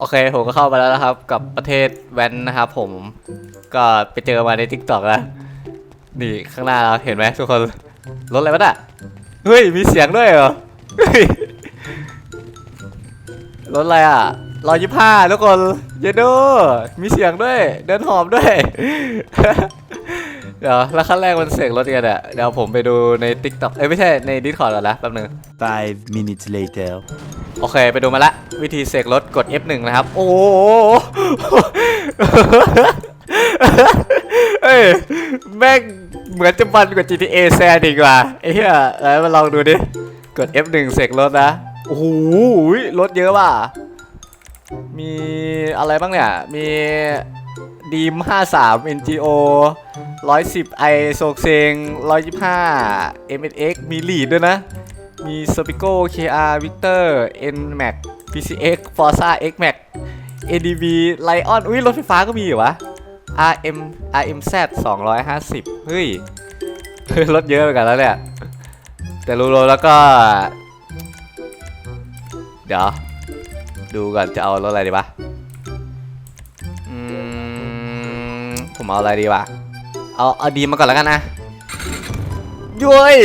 โอเคผมก็เข้าไปแล้วนะครับ กับประเทศแวนนะครับผมก็ไปเจอมาในทิกตอกแล้วนี่ข้างหน้าเราเห็นไหมทุกคนรถอะไรวะน่ะเฮ้ยมีเสียงด้วยเหรอรถอะไรอะร้อยยี่ห้าทุกคนเยโดมีเสียงด้วย เดินหอมด้วย เดี๋ยวแล้วขั้นแรกมันเสียงรถกันอะเดี๋ยวผมไปดูใน t ิ k t o k เอ้ยไม่ใช่ใน Discord ก่อนนะแป๊บนึง Five minutes later. โอเคไปดูมาละวิธีเสกรถกด F1 นะครับ โอ้โหเฮ้ยแม่งเหมือนจะมันกว่า GTA แซนดีกว่าไอ้เหี้ยแล้วมาลองดูดิ กด F1 เสกรถนะ โอ้โหรถเยอะว่ะ มีอะไรบ้างเนี่ย มีดีม53 NGO 110 i โซกเซง125 MSX มีลีดด้วยนะ มี s p i c o KR Victor NMAX PCX Forza XMAX ADV Lion อุ้ยรถไฟฟ้าก็มีเหรอวะ RM RMZ 250 เฮ้ยรถเยอะเหมือนกันแล้วเนี่ย แต่รู้ๆแล้วก็ เดี๋ยว ดูก่อนจะเอารถอะไรดีวะ อืม ผมเอาอะไรดีวะ เอาเอาดีมาก่อนแล้วกันนะย้ย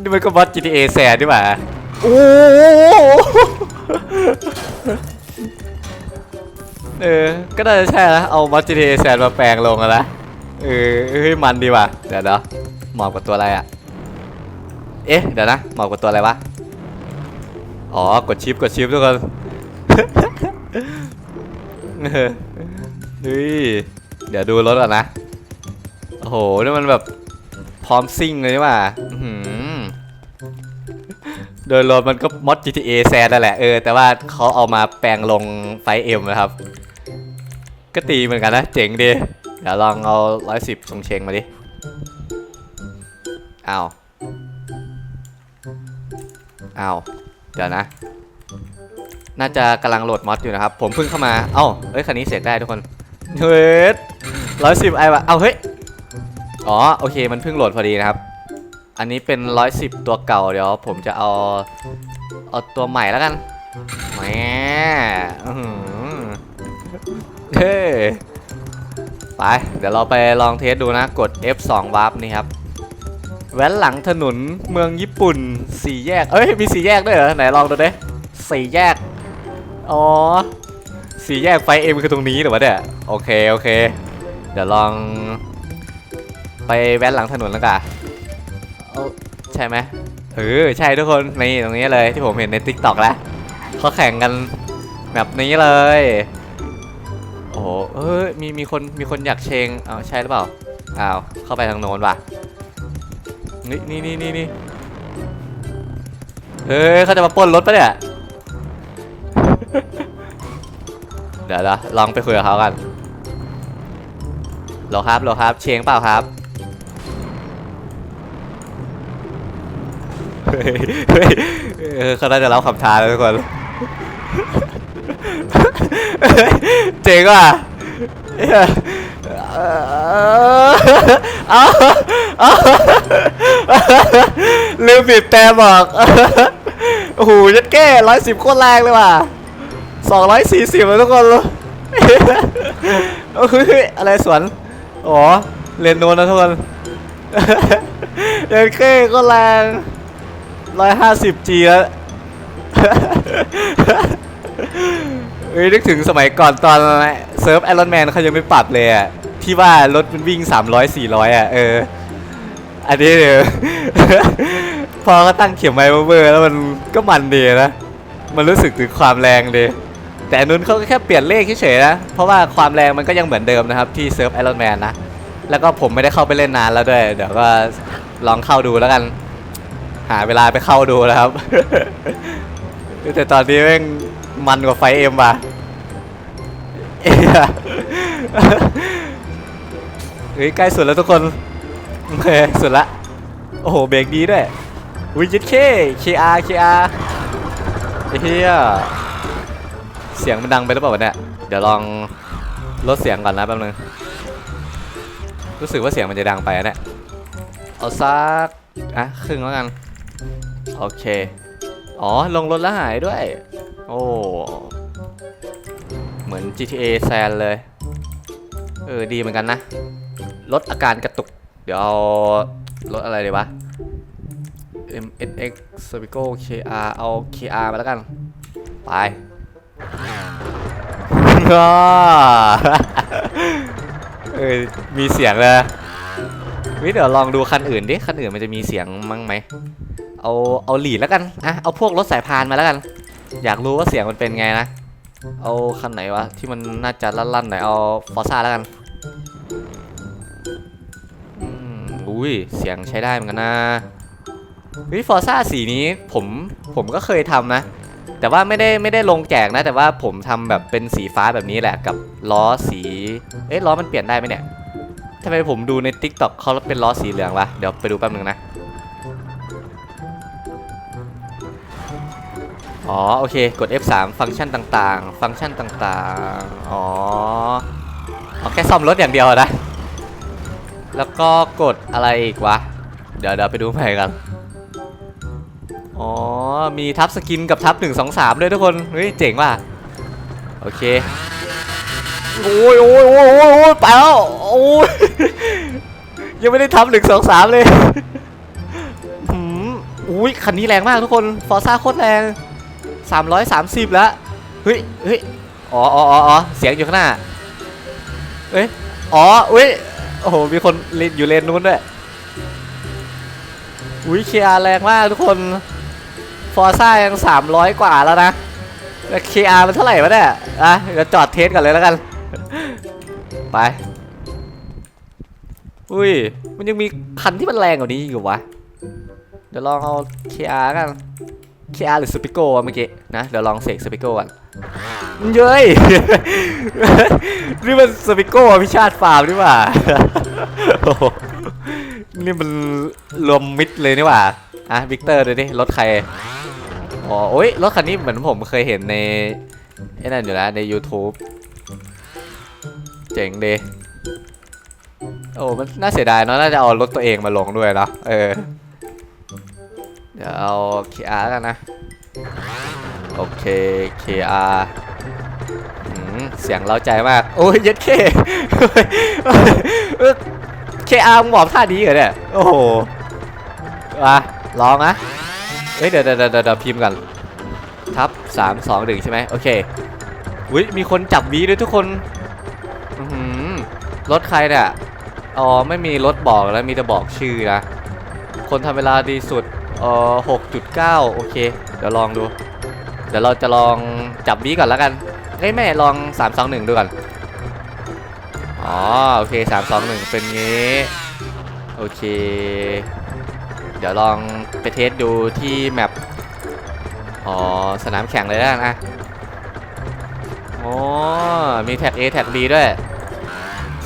นี่มันก็บอส GTA แซนดีกว่าโอ้โหเออ ก็น่าจะใช่นะเอาบอส GTA แซนมาแปลงลงอะนะเออเฮ้ยมันดีว่ะเดี๋ยวเดี๋ยวหมาะกับตัวอะไรอะเอ๊ะ เดี๋ยวนะ หมาะกับตัวอะไรวะ อ๋อ กดชิป กดชิปทุกคน เฮ้ย เดี๋ยวดูรถก่อนนะ โอ้โห นี่มันแบบพร้อมซิ่งเลยว่าอื้อหือโดยรวมมันก็มอด GTA แซนนั่นแหละ เออ แต่ว่าเขาเอามาแปลงลงไฟเอ็มนะครับ ก็ตีเหมือนกันนะ เจ๋งดี เดี๋ยวลองเอาร้อยสิบทรงเชงมาดิอ้าวอ้าวเดี๋ยวนะ น่าจะกำลังโหลดมอดอยู่นะครับ ผมเพิ่งเข้ามาเอ้าเฮ้ยคันนี้เสร็จได้ทุกคนเฮ้ยร้อยสิบไอวะเอาเฮ้ยอ๋อโอเคมันเพิ่งโหลดพอดีนะครับ อันนี้เป็น110ตัวเก่าเดี๋ยว ผมจะเอาเอาตัวใหม่แล้วกันแหมอื้อหือเฮ้ไปเดี๋ยวเราไปลองเทสดูนะกด F2 วาร์ปนี่ครับแว้นหลังถนนเมืองญี่ปุ่นสี่แยก เอ้ยมีสี่แยกด้วยเหรอไหนลองดูดิสี่แยก อ๋อ สี่แยกไฟเอ็มคือตรงนี้เหรอวะเนี่ย โอเค โอเค เดี๋ยวลอง ไปแว้นหลังถนนแล้วกันเอาใช่ไหมเออ ใช่ทุกคน นี่ตรงนี้เลยที่ผมเห็นใน t ิ k t o k แล้วเขาแข่งกันแบบนี้เลย โอ้โหเอ้ย มี มีคน มีคนอยากเชงเอาใช่หรือเปล่า อ้าว เข้าไปทางโน้นว่ะ นี่นี่นี่นี่นี่เฮ้ยเขาจะมาปล้นรถปะเนี่ย เดี๋ยวนะลองไปคุยกับเขากันโหลครับโหลครับ เชงเปล่าครับเฮ้ยเขาน่าจะรับคำท้าแล้วทุกคนเจ๋งว่ะเหี้ยเออเอาเอาลืมบีบแต่บอกโอ้โหยัดแก้ร้อยสิบโคตรแรงเลยว่ะ สองร้อยสี่สิบทุกคนเลยโอ้ยอะไรสวนอ๋อเรียนโนนนะทุกคนยัดแก้โคตรแรงร้อยห้าสิบจีแล้วเอ้ยนึกถึงสมัยก่อนตอนเซิร์ฟไอรอนแมนเขายังไม่ปรับเลยอะที่ว่ารถมันวิ่ง 300 400 อะ เออ อันนี้เดี๋ยวพอเขาตั้งเข็มไว้เบอร์ แล้วมันก็มันดีนะ มันรู้สึกถึงความแรงดี แต่นนู้นเขาก็แค่เปลี่ยนเลขเฉยๆนะ เพราะว่าความแรงมันก็ยังเหมือนเดิมนะครับ ที่เซิร์ฟไอรอนแมนนะ แล้วก็ผมไม่ได้เข้าไปเล่นนานแล้วด้วย เดี๋ยวก็ลองเข้าดูแล้วกัน หาเวลาไปเข้าดูนะครับ แต่ตอนนี้แม่งมันกว่าไฟเอ็มว่ะเอ้ยเฮ้ยใกล้สุดแล้วทุกคนโอเคสุดละ โอ้โหเบรกดีด้วยวิจิตเค KR KR ไอ้เหี้ย เสียงมันดังไปหรือเปล่าวะเนี่ย เดี๋ยวลองลดเสียงก่อนนะแป๊บนึง รู้สึกว่าเสียงมันจะดังไปอะเนี่ย เอาสักอะครึ่งแล้วกัน โอเค อ๋อ ลงรถแล้วหายด้วย โอ้ เหมือน GTA แซนเลย เออ ดีเหมือนกันนะ ลดอาการกระตุก เดี๋ยวเอารถอะไรดีวะ MSX s e r v i c o KR เอา KR มาแล้วกัน ไป อ้าเออมีเสียงเลยวิเดี๋ยวลองดูคันอื่นดิ คันอื่นมันจะมีเสียงมั้งไหม เอาเอาหลีดแล้วกันอะเอาพวกรถสายพานมาแล้วกัน อยากรู้ว่าเสียงมันเป็นไงนะ เอาคันไหนวะที่มันน่าจะลั่นๆหน่อยเอาฟอร์ซ่าแล้วกันอืมอุ้ยเสียงใช้ได้เหมือนกันนะวิฟอร์ซ่าสีนี้ผมผมก็เคยทำนะ แต่ว่าไม่ได้ไม่ได้ลงแจกนะ แต่ว่าผมทำแบบเป็นสีฟ้าแบบนี้แหละกับล้อสีเอ๊ะล้อมันเปลี่ยนได้ไหมเนี่ยทำไมผมดูใน t ิ k t o k เขาเป็นล้อสีเหลืองวะเดี๋ยวไปดูแป๊บนึงนะอ๋อโอเคกด F3 ฟังก์ชันต่างๆ ฟังก์ชันต่างๆอ๋อเอาแค่ซ่อมรถอย่างเดียวนะ แล้วก็กดอะไรอีกวะ เดี๋ยวเดี๋ยวไปดูใหม่กัน อ๋อ มีทับสกินกับทับ1 2 3ด้วยทุกคน เฮ้ย เจ๋งว่ะ โอเค โอ้ยโอ้ยโอ้ยโอ้ยโอ้ยไปแล้วโอ้ยยังไม่ได้ทับหนึ่งสองสามเลยหืมอุ้ยคันนี้แรงมากทุกคน ฟอร์ซ่าโคตรแรง330แล้ว เฮ้ยเฮ้ยอ๋ออ๋ออ๋อเสียงอยู่ข้างหน้าเอ้ย อ๋ออุ้ย โอ้โห มีคนเลนอยู่เลนนู้นด้วยอุ้ยเคียร์แรงมากทุกคน ฟอร์ซ่ายัง300กว่าแล้วนะแต่ KR มันเท่าไหร่วะเนี่ยอะเดี๋ยวจอดเทสกันเลยแล้วกัน ไป อุ้ย มันยังมีคันที่มันแรงกว่านี้อยู่วะ เดี๋ยวลองเอา KR กัน KR หรือสปิโก้เมื่อกี้นะ เดี๋ยวลองเสกสปิโก้ก่อนเย้ยนี่มันสปิโก้พิชาติฟาร์มนี่หว่าโอ้โหนี่มันรวมมิดเลยนี่หว่า อะวิกเตอร์ดูดิรถใคร อ๋อโอ้ยรถคันนี้เหมือนผมเคยเห็นในไอ้นั่นอยู่แล้วใน YouTube เจ๋งดีโอ้มันน่าเสียดายเนาะน่าจะเอารถตัวเองมาลงด้วยเนาะเออ เดี๋ยวเอา KR กันนะ โอเค KR อืมเสียงเล้าใจมาก โอ้ยยัดเค KR มึงบอกท่านี้เหรอเนี่ย โอ้โหอะลองนะ ฮ้ยเดี๋ยวเดี๋ยวเดี๋ยวพิมพ์กันทับ3 2 1ใช่ไหมโอเคอุ้ยมีคนจับวีด้วยทุกคนรถใครเนี่ยอ๋อไม่มีรถบอกแล้วมีแต่บอกชื่อนะ คนทำเวลาดีสุดเอ่อ6.9โอเค เดี๋ยวลองดู เดี๋ยวเราจะลองจับวีก่อนแล้วกันเอ้ยแม่ลอง3 2 1ดูก่อนอ๋อโอเค3 2 1เป็นงี้ โอเค เดี๋ยวลองไปเทสดูที่แมปอ๋อสนามแข่งเลยแล้วนอะอ๋อมีแท็ก A แท็ก B ด้วย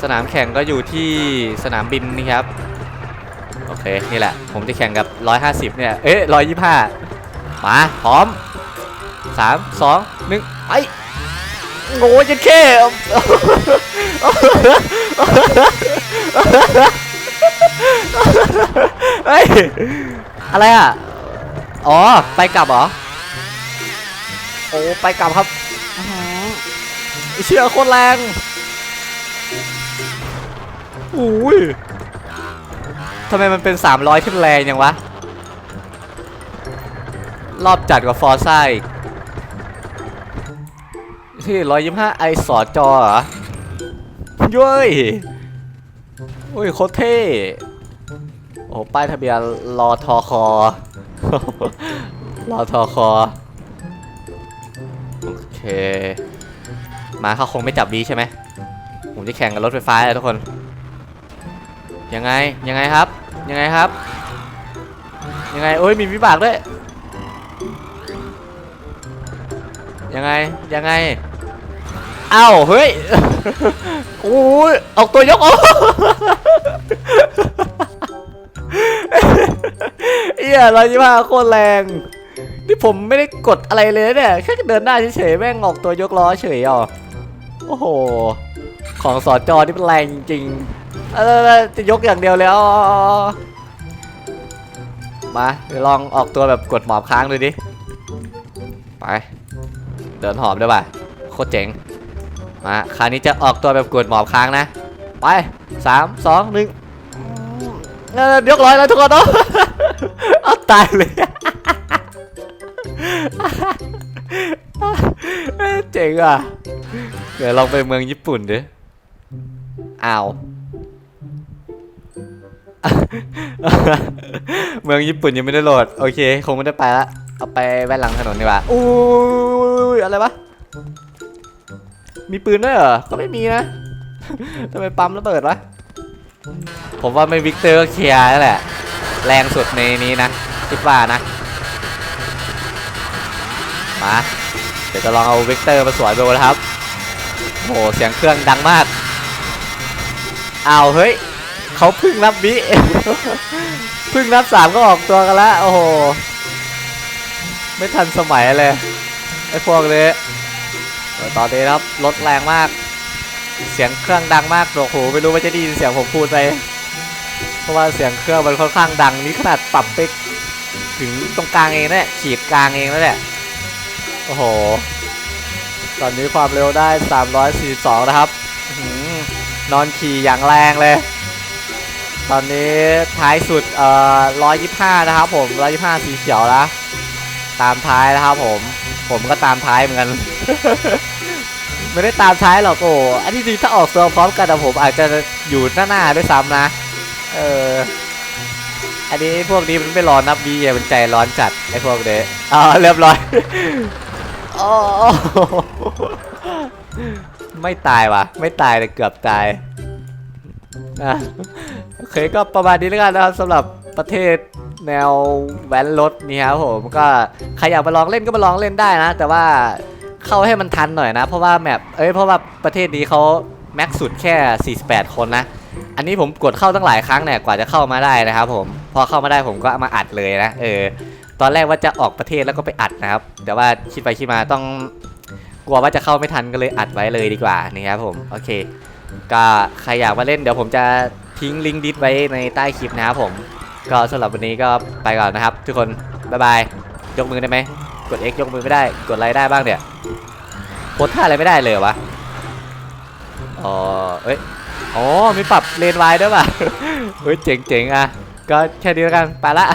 สนามแข่งก็อยู่ที่สนามบินนี่ครับ โอเค นี่แหละ ผมจะแข่งกับ 150 เนี่ย เอ๊ะ125 มา พร้อม 3 2 1 ไอ้โง่จะแค่ เฮ้ย อะไรอะ อ๋อ ไปกลับเหรอ โอ้ ไปกลับครับอื้อหือเชื่อโคตรแรงอุ้ยทำไมมันเป็น 300ที่มันแรงยังวะ รอบจัดกว่าฟอร์ซ่าอีกที่ร้อยยี่ห้าไอสอจอเหรอเย้ยโอ้ย โคตรเท่ โอ้ป้ายทะเบียนรอทอคอรอทอคอโอเคมาเขาคงไม่จับดีใช่ไหมผมจะแข่งกับรถไฟฟ้าเลยทุกคน ยังไงยังไงครับ ยังไงครับ ยังไงโอ้ยมีวิบากด้วย ยังไงยังไงอ้าวเฮ้ยโอ้ยออกตัวยกออก ยร้อยยี่ห้าโคตรแรง นี่ผมไม่ได้กดอะไรเลยเนี่ย แค่เดินหน้าเฉยๆแม่งออกตัวยกล้อเฉยอะโอ้โห ของสอจอนี่เป็นแรงจริงๆเออจะยกอย่างเดียวแล้ว มาเดี๋ยวลองออกตัวแบบกดหมอบค้างดูดิ ไป เดินหอบด้วยป่ะ โคตรเจ๋ง มา คราวนี้จะออกตัวแบบกดหมอบค้างนะ ไปสามสองหนึ่งเออยกร้อยแล้วทุกคนเนาะเอา ตายเลย เจ๋งอะ เดี๋ยวลองไปเมืองญี่ปุ่นดิอ้าว เมืองญี่ปุ่นยังไม่ได้โหลด โอเค คงไม่ได้ไปละ เอาไปแว่นหลังถนนดีกว่าอุ้ยอะไรวะ มีปืนด้วยเหรอ ก็ไม่มีนะทำไมปั๊มระเบิดวะ ผมว่าไม่วิกเตอร์ก็เคลียร์นั่นแหละ แรงสุดในนี้นะ คิดว่านะมาเดี๋ยวจะลองเอาวิกเตอร์มาสวยดูนะครับโอ้โหเสียงเครื่องดังมากอ้าวเฮ้ยเขาพึ่งนับวิพึ่งนับสามก็ออกตัวกันแล้วโอ้โหไม่ทันสมัยเลยไอ้พวกนี้เดี๋ยวตอนนี้ครับรถแรงมาก เสียงเครื่องดังมากโอ้โหไม่รู้ว่าจะได้ยินเสียงผมพูดไปเพราะว่าเสียงเครื่องมันค่อนข้างดังนี่ขนาดปรับไป ถึงตรงกลางเองนะเนี่ยขีดกลางเองแล้วเนี่ยโอ้โห ตอนนี้ความเร็วได้ 342 นะครับอนอนขี่อย่างแรงเลย ตอนนี้ท้ายสุดเอ่อ125 นะครับผม 125 สีเขียวนะตามท้ายนะครับผม ผมก็ตามท้ายเหมือนกัน ไม่ได้ตามท้ายหรอกโอ้อันที่จริงถ้าออกตัวพร้อมกันแต่ผมอาจจะอยู่หน้าๆด้วยซ้ำนะ เออ อันนี้พวกนี้มันไม่ร้อนนับวีอะมันใจร้อนจัดไอ้พวกเนี้อ๋อเรียบร้อยโอ้ไม่ตายว่ะ ไม่ตายแต่เกือบตายอะโอเคก็ประมาณนี้แล้วกันนะครับสำหรับประเทศแนวแว้นรถนี่ครับผมก็ใครอยากมาลองเล่นก็มาลองเล่นได้นะ แต่ว่าเข้าให้มันทันหน่อยนะ เพราะว่าแมปเอ้ยเพราะว่าประเทศนี้เขาแม็กสุดแค่ 48 คนนะ อันนี้ผมกดเข้าตั้งหลายครั้งเนี่ยกว่าจะเข้ามาได้นะครับผมพอเข้ามาได้ผมก็มาอัดเลยนะเออตอนแรกว่าจะออกประเทศแล้วก็ไปอัดนะครับ แต่ว่าคิดไปคิดมาต้องกลัวว่าจะเข้าไม่ทันก็เลยอัดไว้เลยดีกว่านะครับผมโอเค ก็ใครอยากมาเล่นเดี๋ยวผมจะทิ้งลิงก์ดิสไว้ในใต้คลิปนะครับผมก็สำหรับวันนี้ก็ไปก่อนนะครับ ทุกคนบ๊ายบายยกมือได้ไหมกด X ยกมือไม่ได้กดอะไรได้บ้างเนี่ยโพสท่าอะไรไม่ได้เลยวะอ๋อเอ้ย อ๋อมีปรับเลนไวด้วยป่ะเฮ้ยเจ๋งๆอะก็แค่นี้แล้วกันไปละ